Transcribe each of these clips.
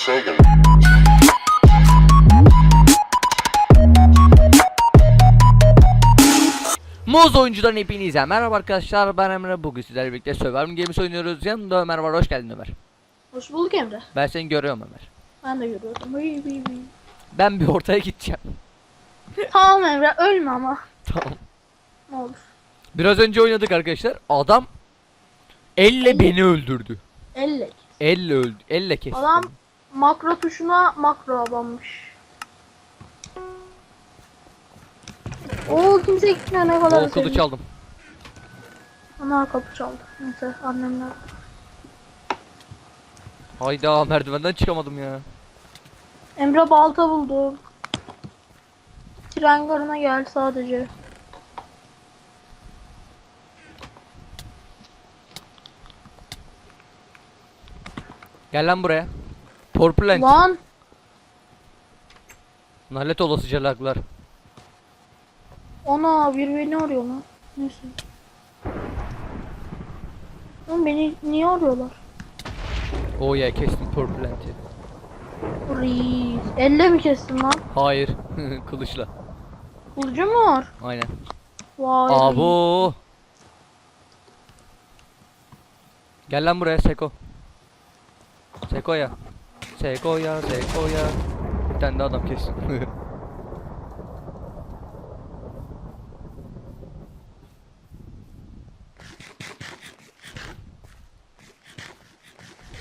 Sega. Muz oyuncudan hepinize merhaba arkadaşlar ben Emre bugün sizlerle birlikte Survivor Games oynuyoruz yanımda Ömer var hoş geldin Ömer Hoş bulduk Emre. Ben seni görüyorum Ömer Ben de görüyorum. Ben bir ortaya gideceğim tamam Emre ölme ama. Tamam Ne olur. Biraz önce oynadık arkadaşlar adam Elle beni öldürdü Elle. Elle öldü Elle kesti Adam. Makro tuşuna makro abanmış. Oo kimse gitmiyor ne kadar O kılıç aldım Ana kapı çaldı. Neyse annemler. Hayda merdivenden çıkamadım ya Emre balta buldu. Tren garına gel sadece. Gel lan buraya Torplant Lan Nalet olasıca laglar ona bir beni arıyor lan. Neyse. Oğlum beni niye arıyorlar? Oh ya kestim Torplant'i Reis. Elle mi kestin lan? Hayır kılıçla Kılıcı mı var? Aynen Vay. Abo. Gel lan buraya Seko. Sekoya. Sekoya, Sekoya. Bir tane de adam kessin.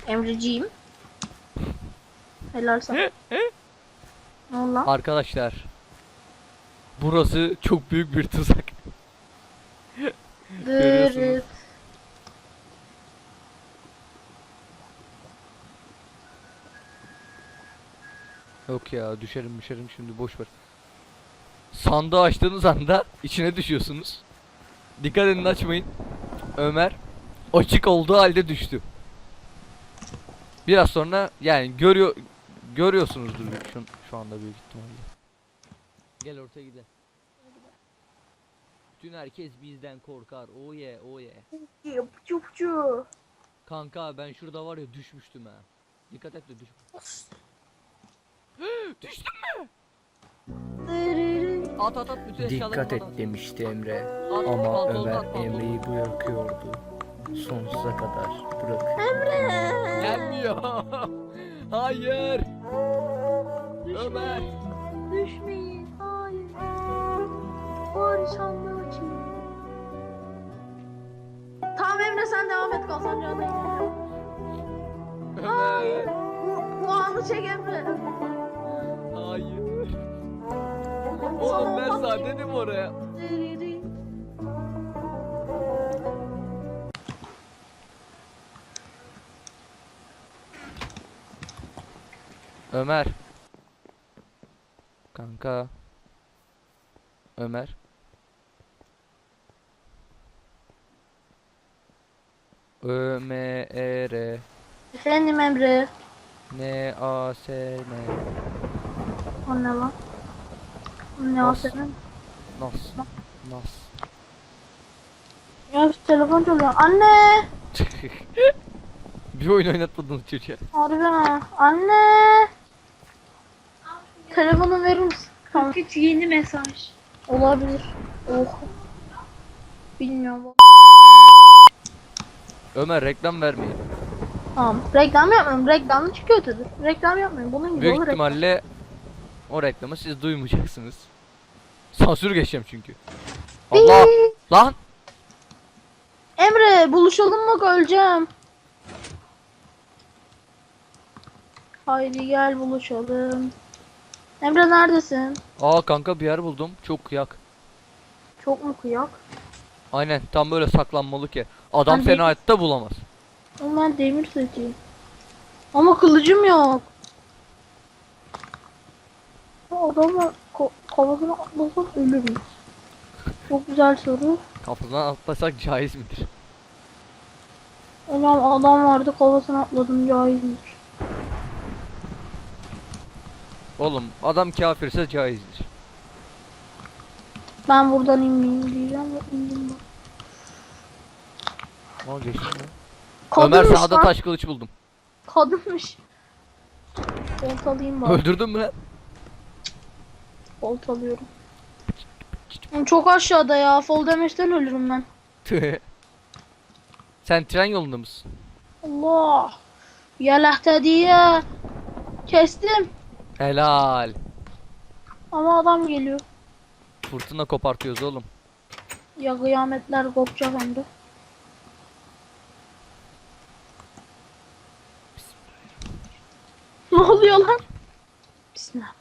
Emreciğim. Helal sana. lan? Arkadaşlar. Burası çok büyük bir tuzak. görüyorsunuz. Yok ya düşerim düşerim şimdi boş ver. Sandığı açtığınız anda içine düşüyorsunuz. Dikkat edin açmayın. Ömer açık olduğu halde düştü. Biraz sonra yani görüyor görüyorsunuzdur şu, şu anda büyük ihtimalle. Gel ortaya gidelim. Bütün herkes bizden korkar. Oh yeah, oh yeah. Yapıcı yapıcı. Kanka ben şurada var ya düşmüştüm ha. Dikkat et de düş. Düştüm. Dırırı. At at at bütün Dikkat et bana at. demişti Emre. At, Ama pantolonu Ömer at, pantolonu. Emre'yi bırakıyordu. Sonsuza kadar bırakıyor. Gelmiyor. Hayır. Ömer. Düşmeyin. Hayır. Bari sandığı açayım. Tamam Emre sen devam et kazanacağına Ömer. Bu, bu anı çek Emre. Sana dedim oraya. Ömer. Kanka. Ömer. Ömer Efendim Emre. N A S N O ne lan? Ne o Nasıl? senin? Nas Nas Ya şu telefon çalıyor. Anne! Bir oyun oynatmadınız çocuğa. Harbiden ha. Anne! Telefonu verir misin? Tamam. Hiç yeni mesaj. Olabilir. Oh. Bilmiyorum. Ömer reklam vermeyin. Tamam. Reklam yapmıyorum. Reklamlı çıkıyor tabii. Reklam yapmıyorum. Bunun gibi Büyük olur reklam. ihtimalle o reklamı siz duymayacaksınız. Sansür geçeceğim çünkü. Allah lan Emre buluşalım mı öleceğim. Haydi gel buluşalım. Emre neredesin? Aa kanka bir yer buldum. Çok kıyak. Çok mu kıyak? Aynen tam böyle saklanmalık yer. Adam Ben seni de- hayatta bulamaz. Ama ben demir setiyim. Ama kılıcım yok adamla ko kafasına atlasak ölür müyüz? Çok güzel soru. Kapıdan atlasak caiz midir? Ulan adam vardı kafasına atladım caizmiş. Oğlum adam kafirse caizdir. Ben buradan inmeyeyim diyeceğim ve indim bak. Ama geçti? Ömer Kadınmış sağda lan. taş kılıç buldum. Kadınmış. Ortalayayım bak. Öldürdün mü lan? Bolt alıyorum. Çok aşağıda ya. Fall damage'den ölürüm ben. Sen tren yolunda mısın? Allah. Yalahta diye. Kestim. Helal. Ama adam geliyor. Fırtına kopartıyoruz oğlum. Ya kıyametler kopacak hem de. Ne oluyor lan? Bismillah.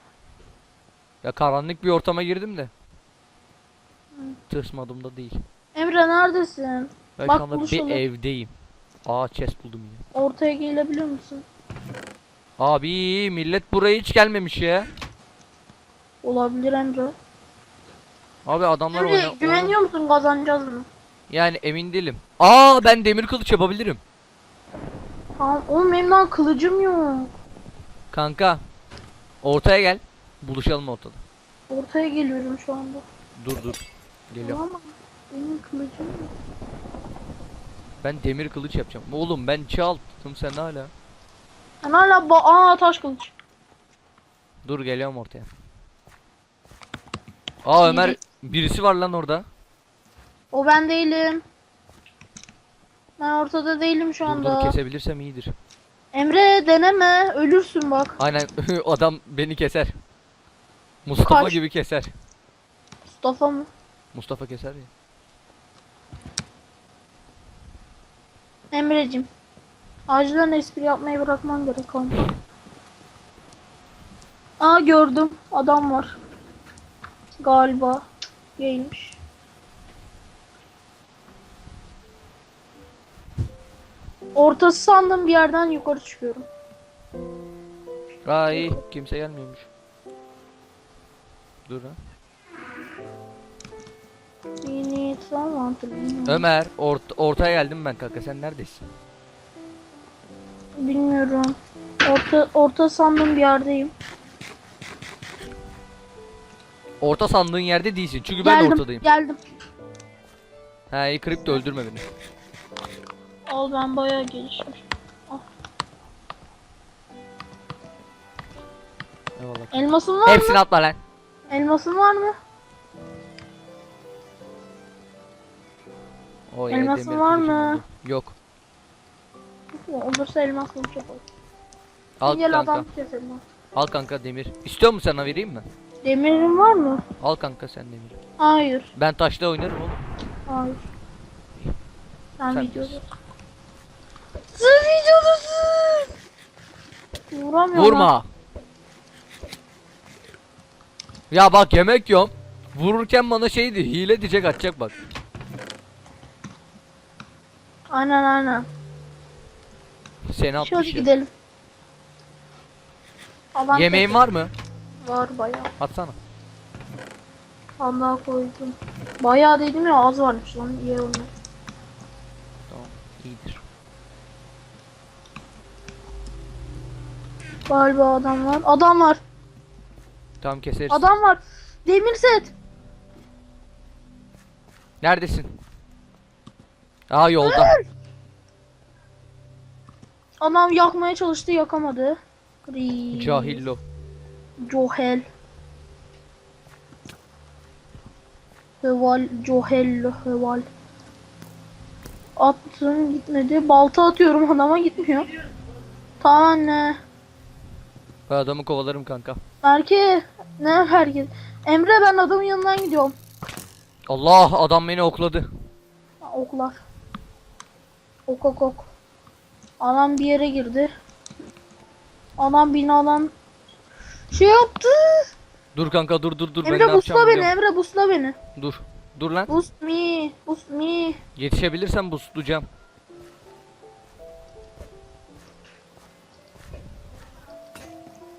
Ya karanlık bir ortama girdim de. Hı. Tırsmadım da değil. Emre neredesin? Ben Bak, şu anda buluşalım. bir evdeyim. Aa chest buldum yine. Ortaya gelebiliyor musun? Abi millet buraya hiç gelmemiş ya. Olabilir Emre. Abi adamlar Emre, oyna... güveniyor musun kazanacağız mı? Yani emin değilim. Aa ben demir kılıç yapabilirim. Tamam oğlum benim daha kılıcım yok. Kanka ortaya gel. Buluşalım ortada. Ortaya geliyorum şu anda. Dur dur. Geliyorum. Benim kılıcım. Ben demir kılıç yapacağım. Oğlum ben çaldım sen hala. Ben hala ba Aa, taş kılıç. Dur geliyorum ortaya. Aa Ömer birisi var lan orada. O ben değilim. Ben ortada değilim şu anda. Dur, dur kesebilirsem iyidir. Emre deneme ölürsün bak. Aynen adam beni keser. Mustafa Kaç. gibi keser. Mustafa mı? Mustafa keser ya. Emre'cim. Acilen espri yapmayı bırakman gerek kanka. Aa gördüm. Adam var. Galiba. Değilmiş. Ortası sandım bir yerden yukarı çıkıyorum. Aa iyi. Kimse gelmiyormuş. Dur lan. Ömer ort ortaya geldim ben kanka sen neredesin? Bilmiyorum. Orta orta sandığım bir yerdeyim. Orta sandığın yerde değilsin çünkü geldim, ben ortadayım. Geldim. He iyi kripto öldürme beni. Al ben bayağı gelişmiş. Eyvallah. Elmasın var Hepsini mı? Hepsini atla lan. Elmasın var mı? O Elmasın var mı? oldu. Yok. Olursa elmas bulacak. Al Gel kanka. adam. Al kanka demir. İstiyor musun sana vereyim mi? Demirin var mı? Al kanka sen demiri. Hayır. Ben taşla oynarım oğlum. Hayır. Sen, Sen videoda. Sen videodasın. Vuramıyorum. Vurma. Ya bak yemek yiyorum. Vururken bana şeydi hile diyecek atacak bak. Aynen aynen. Seni atmış Şöyle gidelim. Adam Yemeğin var mı? Var bayağı. Atsana. Allah koydum. Bayağı dedim ya az varmış lan iyi olmuş. Tamam iyidir. Galiba adam var. Adam var. Tam keseriz. Adam var. Demir set. Neredesin? Aa yolda. Adam yakmaya çalıştı yakamadı. Cahillo. Johel. Heval. Johello. Heval. Attım gitmedi. Balta atıyorum adama gitmiyor. Tamam. Ben adamı kovalarım kanka. Belki ne herkes. Emre ben adamın yanından gidiyorum. Allah adam beni okladı. Oklar. Ok ok ok. Anam bir yere girdi. Anam binadan şey yaptı. Dur kanka dur dur dur. Emre busla beni, biliyorum. Emre busla beni. Dur. Dur lan. Boost me, boost me. Yetişebilirsem buslayacağım.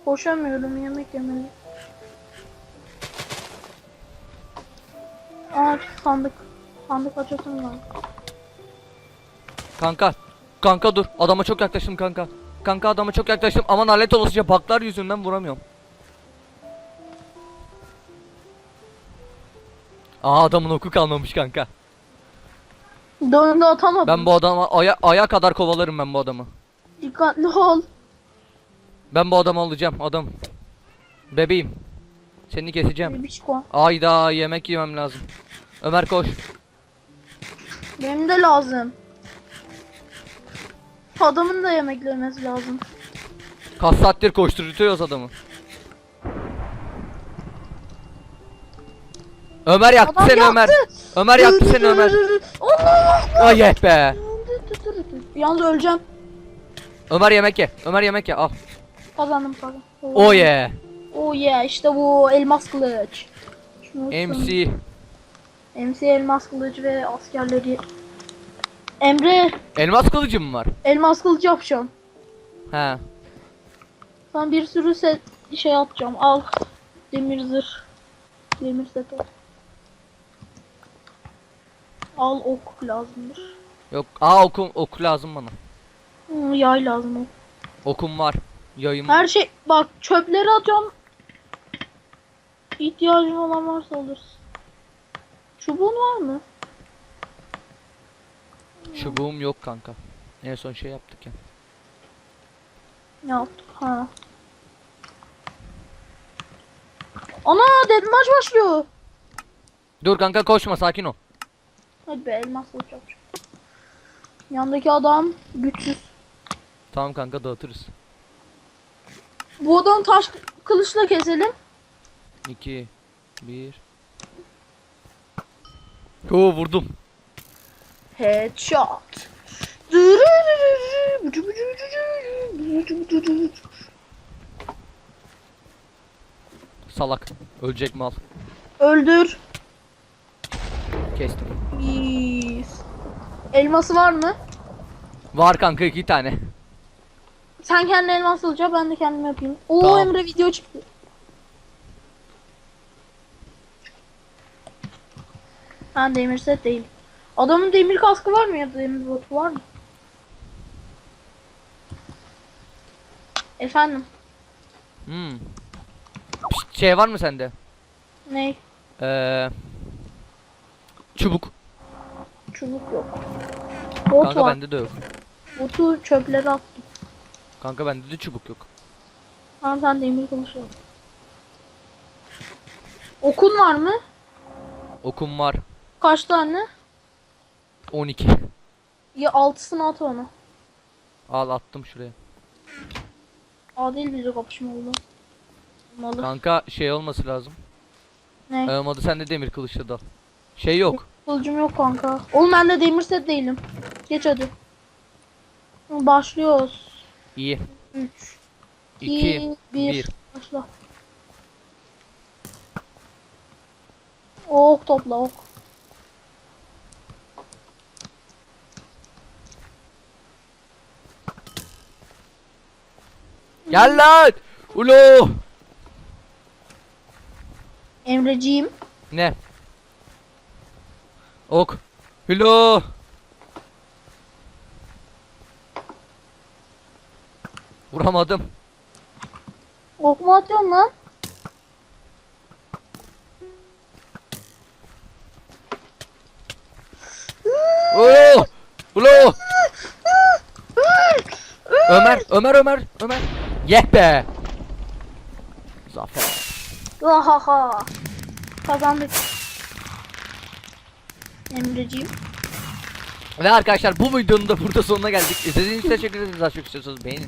Koşamıyorum yemek yemeli. Aa sandık. Sandık açasım var. Kanka. Kanka dur. Adama çok yaklaştım kanka. Kanka adama çok yaklaştım. Aman alet olasıca baklar yüzünden vuramıyorum. Aa adamın oku kalmamış kanka. Döndü atamadım. Ben bu adama aya, aya kadar kovalarım ben bu adamı. Dikkatli ol. Ben bu adamı alacağım adam. Bebeğim. Seni keseceğim. Ayda yemek yemem lazım. Ömer koş. Benim de lazım. Adamın da yemek yemesi lazım. Kaç saattir koşturuyoruz adamı. Ömer yaktı Adam seni yaktı. Ömer. Ömer yaktı seni Ömer. Allah! Ay eh be. Yalnız öleceğim. Ömer yemek ye. Ömer yemek ye. Al. Kazandım kazandım. Oh yeah. Oh yeah işte bu elmas kılıç. Şunu. MC. MC elmas kılıç ve askerleri. Emre Elmas kılıcı mı var? elmas kılıç yapacağım. He. Sana bir sürü set şey atacağım. Al. Demir zırh. Demir set al. Al ok lazımdır. Yok. Aa okum ok lazım bana. Hı, yay lazım ok. Okum var. Yayım. Her şey bak çöpleri atıyorum. İhtiyacın olan varsa alırsın. Çubuğun var mı? Çubuğum yok kanka. En son şey yaptık ya. Ne yaptık? Ha. Ana deadmatch başlıyor. Dur kanka koşma sakin ol. Hadi be elmas yapacağım. Yandaki adam güçsüz. Tamam kanka dağıtırız. Bu adamı taş kılıçla keselim. 2 1 Oo vurdum. Headshot. Salak. Ölecek mal. Öldür. Kestim. Yes. Elması var mı? Var kanka iki tane. Sen kendi elmas alacaksın ben de kendim yapayım. Oo Tamam. Emre video çıktı. Ben demir set değil. Adamın demir kaskı var mı ya da demir botu var mı? Efendim Hmm. Pişt, Şey var mı sende? ne? Ee, çubuk. Çubuk yok. Bot Kanka var. bende de yok. Botu çöplere attım. Kanka bende de çubuk yok. Tamam sen demir al. Okun var mı? Okum var. Kaç tane? 12. Ya altısını at ona. Al attım şuraya. Adil bize kapışma oldu. Malı. Kanka şey olması lazım. Ne? Olmadı sen de demir kılıçla dal. Şey yok. Kılıcım yok kanka. Oğlum ben de demir set değilim. Geç hadi. Başlıyoruz. İyi. 3 2 2 1 1. Başla. Ok topla ok. Gel lan. Ulo. Emreciğim. Ne? Ok. Hülo. Vuramadım. Ok mu atıyorsun lan? Oo! Ulo! Ömer, Ömer, Ömer, Ömer. Yeh be. Zafer. Ahaha. Kazandık. Emreciğim. Ve arkadaşlar bu videonun da burada sonuna geldik. İzlediğiniz için teşekkür ederiz. Daha çok istiyorsanız beğenin.